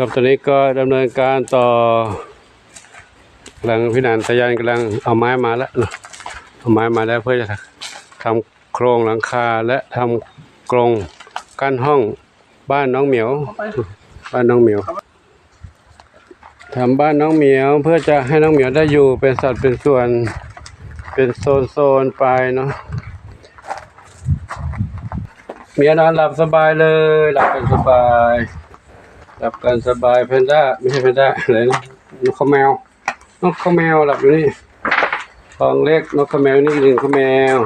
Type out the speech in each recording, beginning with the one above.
ครับตอนนี้ก็ดำเนินการต่อกำลังพินานทะยานกำลังเอาไม้มาแล้วเนอะเอาไม้มาแล้วเพื่อจะทำโครงหลังคาและทำกรงกั้นห้องบ้านน้องเหมียว บ้านน้องเหมียวทำบ้านน้องเหมียวเพื่อจะให้น้องเหมียวได้อยู่เป็นสัตว์เป็นส่วนเป็นโซนโซนๆไปเนาะเหมียวนอนหลับสบายเลย หลับกันสบาย หลับกันสบายเพนด้าไม่ใช่เพนด้าอะไรนะนกข้าวแมว นกข้าวแมวหลับอยู่นี่ฟองเล็กนกข้าวแมวนี่หนึ่งข้าแมว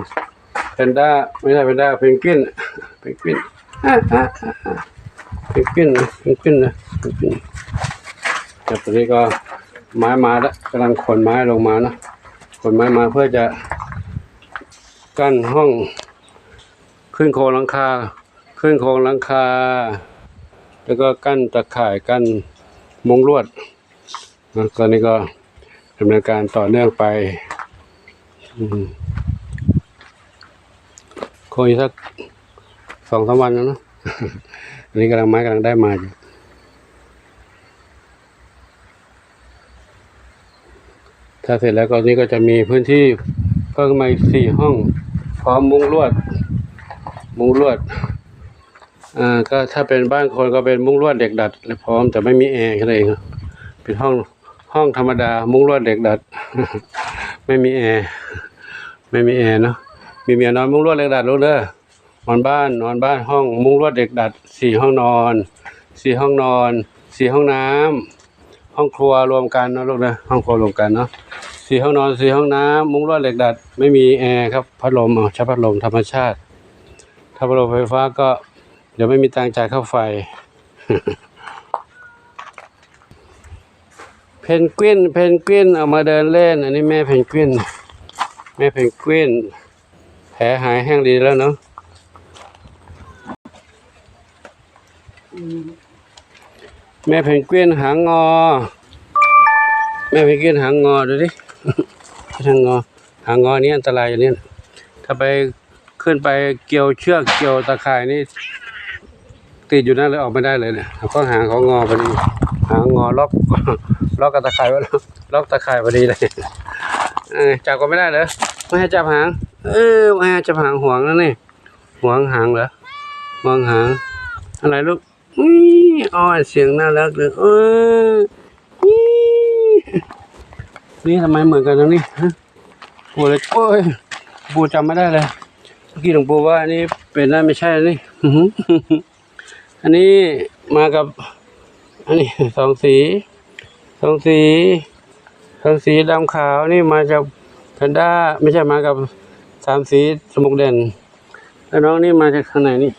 เพนด้าไม่ใช่เพนด้าเพนกวินเพนกวินเพนกวินนะเพนกวินนะเพนกวินแต่ตอนนี้ก็ไม้มาแล้วกำลังขนไม้ลงมานะขนไม้มาเพื่อจะกั้นห้อง ขึ้นโครงหลังคา ขึ้นโครงหลังคา แล้วก็กั้นตะข่ายกั้นมุงลวดนะตอนนี้ก็ดำเนินการต่อเนื่องไปคงอีกสักสองสามวันแล้วนะอันนี้กำลังไม้กำลังได้มาอยู่ถ้าเสร็จแล้วก็นี้ก็จะมีพื้นที่เพิ่มมาอีกสี่ห้อง พร้อมมุงลวด มุงลวด อ่าก็ถ้าเป็นบ้านคนก็เป็นมุ้งลวดเด็กดัดเลยพร้อมแต่ไม่มีแอร์แค่นั้นเองเป็นห้องห้องธรรมดา มุ้งลวดเด็กดัด ไม่มีแอร์ไม่มีแอร์เนาะมีเมียนอนมุ้งลวดเด็กดัดลูกเด้อนอนบ้านนอนบ้านห้องมุ้งลวดเด็กดัดสี่ห้องนอนสี่ห้องนอนสี่ห้องน้ำห้องครัวรวมกันเนาะลูกเด้อห้องครัวรวมกันเนาะสี่ห้องนอนสี่ห้องน้ำมุ้งลวดเหล็กดัด ไม่มีแอร์ครับพัดลมเอาใช้พัดลมธรรมชาติถ้าพัดลมไฟฟ้าก็ เดี๋ยวไม่มีตังจ่ายค่าไฟ เพนกวิน เพนกวินเอามาเดินเล่น อันนี้แม่เพนกวิน แม่เพนกวิน แผลหายแห้งดีแล้วเนาะแม่เพนกวินหางงอ แม่เพนกวินหางงอดูดิหางงอ หางงอนี่อันตรายอย่างนี้ถ้าไปขึ้นไปเกี่ยวเชือกเกี่ยวตะข่ายนี่ ติดอยู่นั่นเลยออกไม่ได้เลยเนี่ยเขาหางเขางอพอดีหางงอล็อกล็อกกับตะไว้แล้วล็อกตะข่ายพอดีเลยเจับก็ไม่ได้เหรอไม่ให้จับหาง เออไม่ให้จับหางห่วงแล้วนี่ห่วงหางเหรอมองหาง อะไรลูกอุ้ยอ้อยเสียงน่ารักเลยเออนี่ทำไมเหมือนกันตรงนี้ปูเลยโอ้ยปูจำไม่ได้เลยเมื่อกี้หลวงปู่ว่าอันนี้เป็นได้ไม่ใช่อันนี่ อันนี้มากับ อันนี้สองสีสองสีสองสีดำขาวนี่มาจากแพนด้าไม่ใช่มากับสามสีสมุกเด่นแล้วน้องนี่มาจากทางไหนนี่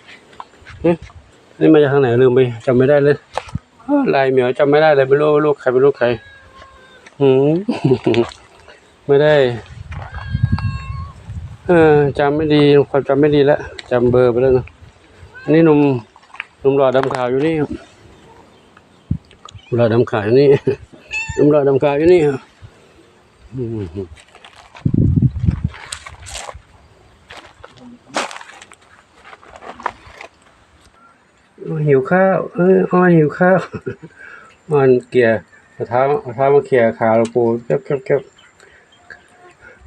นี่มาจากทางไหนลืมไปจำไม่ได้เลยลายเหมียวจำไม่ได้เลยไม่รู้ลูกใครเป็นลูกใครหืมไม่ได้ เออจำไม่ดีความจำไม่ดีแล้วจำเบอร์ไปแล้วนะอันนี้หนุ่ม นุ่มหล่อดำขาวอยู่นี่ครับหนุ่มหล่อดำขาวอยู่นี่หนุ่มหล่อดำขาวอยู่นี่ครับอืมโอ้ยหิวข้าวเอออ้อนหิวข้าวอ้อนเกลี่ยเอาเท้าเอาเท้ามาเขี่ยขาหลวงปู่เก็บเก็บเก็บ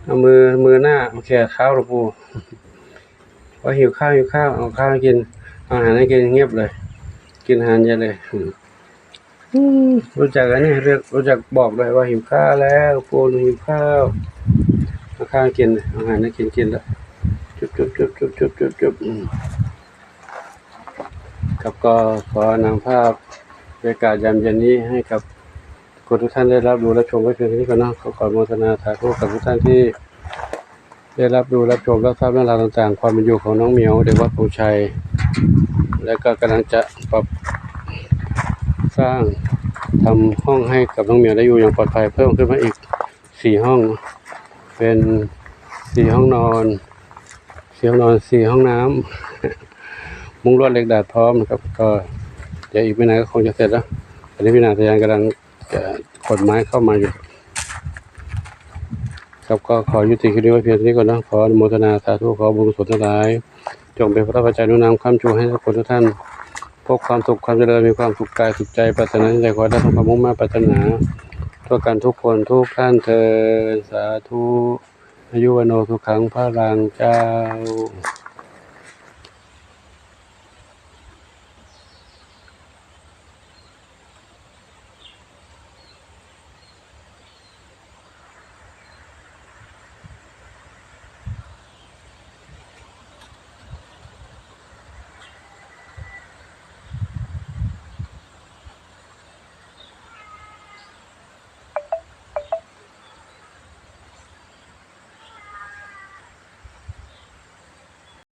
เอามือมือหน้าโอเคเท้าหลวงปู่พอหิวข้าวหิวข้าวเอาข้าวกิน อาอาหารให้กินเงียบเลย กินอาหารเยอะเลยอืมอืมรู้จักอันนี้เรียกรู้จักบอกเลยว่าหิวข้าวแล้วปู่หนูหิวข้าวเอาข้าวให้กินเอาอาหารให้กินกินแล้วจุบจุบจุบจุบจุบจุบจุบอืมครับก็ขอนำภาพบรรยากาศยามเย็นนี้ให้กับคนทุกท่านได้รับรู้รับชมไว้เพียงเท่านี้ก่อนเนาะขอขออนุโมทนาสาธุกับทุกท่านที่ ได้รับรู้รับชมรับทราบเรื่องราวต่างๆ ความเป็นอยู่ของน้องเหมียวเด็กวัดปูชัย และก็กำลังจะปรับสร้างทำห้องให้กับน้องเหมียวได้อยู่อย่างปลอดภัยเพิ่มขึ้นมาอีกสี่ห้อง เป็นสี่ห้องนอนสี่ห้องนอนสี่ห้องน้ำมุ้งลวดเหล็กดาดพร้อมนะครับ ก็เดี๋ยวอีกไม่นานก็คงจะเสร็จแล้วตอนนี้พี่นาทยานกำลังจะขนไม้เข้ามาอยู่ครับก็ขอยุติคลิปนี้ไว้เพียงเท่นี้ก่อนนะขออนุโมทนาสาธุขอบุญกุศลทั้งหลาย จงเป็นพระปัจจัยนุนนำคำชูให้ทุกคนทุกท่านพบความสุขความเจริญมีความสุขกายสุขใจปรารถนาใจขอได้ทำความมุ่งมั่นปรารถนาทั่วกันทุกคนทุกท่านเธอสาธุอายุวโนสุขังพระรังเจ้า